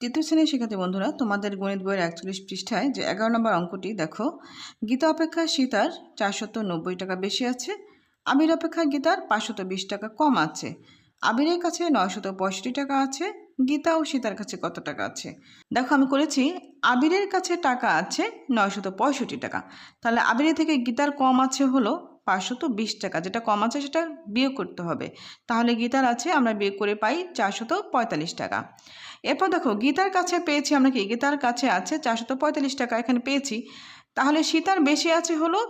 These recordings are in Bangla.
তৃতীয় শ্রেণির শিক্ষার্থী বন্ধুরা, তোমাদের গণিত বইয়ের একচল্লিশ পৃষ্ঠায় যে এগারো নম্বর অঙ্কটি, দেখো। গীতা অপেক্ষা সীতার চারশত নব্বই টাকা বেশি আছে। আবির অপেক্ষা গীতার পাঁচশত বিশ টাকা কম আছে। আবিরের কাছে নয়শত পঁয়ষট্টি টাকা আছে। গীতা ও সীতার কাছে কত টাকা আছে? দেখো, আমি করেছি, আবিরের কাছে টাকা আছে নয়শত পঁয়ষট্টি টাকা। তাহলে আবিরের থেকে গীতার কম আছে হলো পাঁচশত বিশ টাকা, যেটা কম আছে সেটা বিয়োগ করতে হবে। তাহলে গীতার আছে, আমরা বিয়োগ করে পাই চারশত পঁয়তাল্লিশ টাকা। এরপর দেখো, গীতার কাছে পেয়েছি আমরা কি? গীতার কাছে আছে চারশত পঁয়তাল্লিশ টাকা, এখানে পেয়েছি। তাহলে সীতার বেশি আছে হলো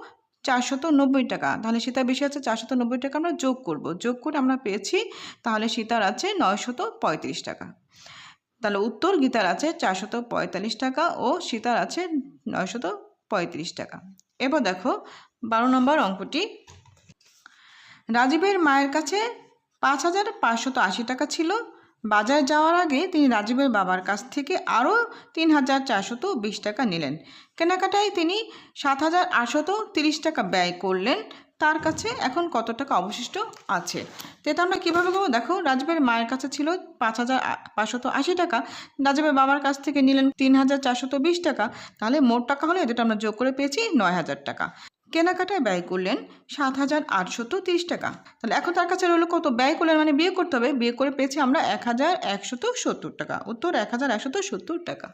চারশত নব্বই টাকা। তাহলে সীতার বেশি আছে চারশত নব্বই টাকা আমরা যোগ করব। যোগ করে আমরা পেয়েছি, তাহলে সীতার আছে নয়শত পঁয়ত্রিশ টাকা। তাহলে উত্তর গীতার আছে চারশত পঁয়তাল্লিশ টাকা ও সীতার আছে নয়শত পঁয়ত্রিশ টাকা। এবার দেখো বারো নম্বর অঙ্কটি। রাজীবের মায়ের কাছে পাঁচ হাজার পাঁচশত আশি টাকা ছিল। বাজার যাওয়ার আগে তিনি রাজীবের বাবার কাছ থেকে আরও তিন হাজার চারশত বিশ টাকা নিলেন। কেনাকাটায় তিনি সাত হাজার আটশত তিরিশ টাকা ব্যয় করলেন। তার কাছে এখন কত টাকা অবশিষ্ট আছে? তো এটা আমরা কীভাবে করব? দেখো রাজীবের মায়ের কাছে ছিল পাঁচ হাজার পাঁচশত আশি টাকা। রাজীবের বাবার কাছ থেকে নিলেন তিন হাজার চারশত বিশ টাকা। তাহলে মোট টাকা হলে দুটো আমরা যোগ করে পেয়েছি নয় হাজার টাকা। কেনাকাটায় ব্যয় করলেন সাত হাজার আটশত তিরিশ টাকা। তাহলে এখন তার কাছে রইল কত? ব্যয় করলেন মানে বিয়ে করতে হবে। বিয়ে করে পেয়েছি আমরা এক হাজার একশত সত্তর টাকা। উত্তর, এক হাজার একশত সত্তর টাকা।